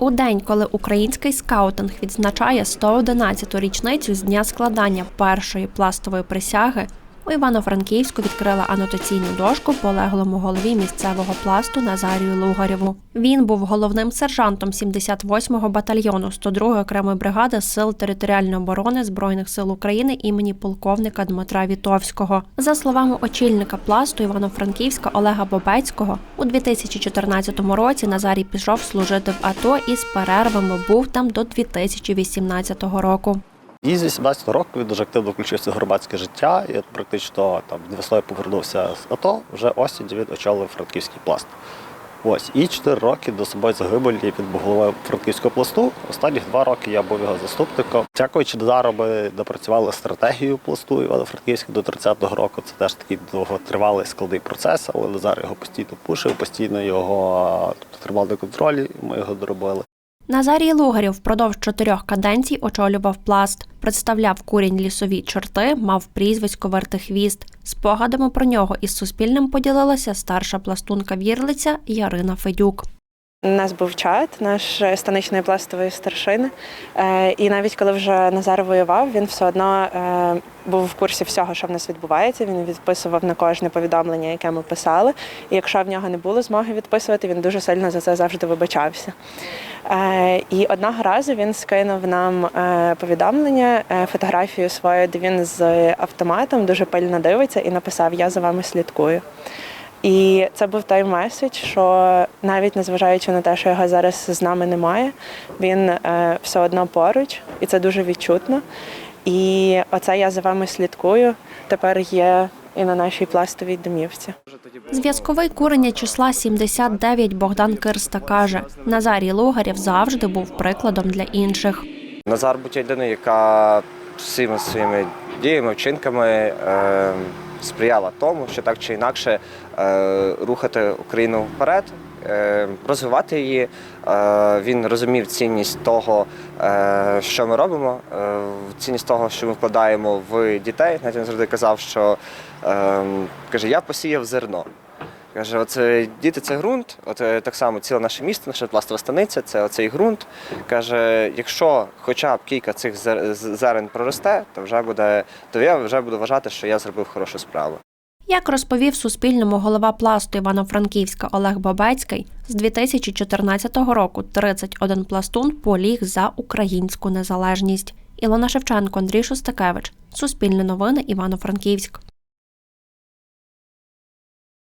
У день, коли український скаутинг відзначає 111-ту річницю з дня складання першої пластової присяги, у Івано-Франківську відкрила анотаційну дошку полеглому голові місцевого пласту Назарію Лугарєву. Він був головним сержантом 78-го батальйону 102-ї окремої бригади Сил територіальної оборони Збройних сил України імені полковника Дмитра Вітовського. За словами очільника пласту Івано-Франківська Олега Бобецького, у 2014 році Назарій пішов служити в АТО і з перервами був там до 2018 року. І з 18 року він дуже активно включився в громадське життя. І практично там весною повернувся з АТО, вже осінь він очолив франківський пласт. Ось і 4 роки до собою загибелі він був головою франківського пласту. Останні два роки я був його заступником. Дякуючи Дозару, ми допрацювали стратегію пласту Івано-Франківська до 30-го року. Це теж такий довготривалий складний процес, але Назар його постійно пушив, постійно його тобто, тримав на контролі. Ми його доробили. Назарій Лугарів впродовж чотирьох каденцій очолював пласт, представляв курінь лісові чорти, мав прізвисько Вертихвіст. Спогадами про нього із Суспільним поділилася старша пластунка вірлиця Ярина Федюк. Нас був чат, наш станичної пластової старшини. Е, І навіть коли вже Назар воював, він все одно е, був в курсі всього, що в нас відбувається. Він відписував на кожне повідомлення, яке ми писали. І якщо в нього не було змоги відписувати, він дуже сильно за це завжди вибачався. Е, І одного разу він скинув нам е, повідомлення, е, фотографію свою, де він з автоматом дуже пильно дивиться і написав Я за вами слідкую. І це був той меседж, що навіть незважаючи на те, що його зараз з нами немає, він е, все одно поруч, і це дуже відчутно. І оце я за вами слідкую. Тепер є і на нашій пластовій домівці. Зв'язковий курення числа 79 Богдан Кирста каже: Назарій Лугарєв завжди був прикладом для інших. Назар будь людина, яка всіми своїми діями, вчинками е, сприяла тому, що так чи інакше е, рухати Україну вперед, е, розвивати її. Е, він розумів цінність того, що ми робимо, цінність того, що ми вкладаємо в дітей. Навіть він завжди казав, що е, каже, я посіяв зерно. Каже, оце діти це ґрунт, от так само ціле наше місто, наша пластова станиця, це оцей ґрунт. Каже, якщо хоча б кілька цих зерен проросте, то вже буде, то я вже буду вважати, що я зробив хорошу справу. Як розповів Суспільному голова пласту Івано-Франківська Олег Бабецький, з 2014 року 31 пластун поліг за українську незалежність. Ілона Шевченко, Андрій Шостакевич. Суспільне новини Івано-Франківськ.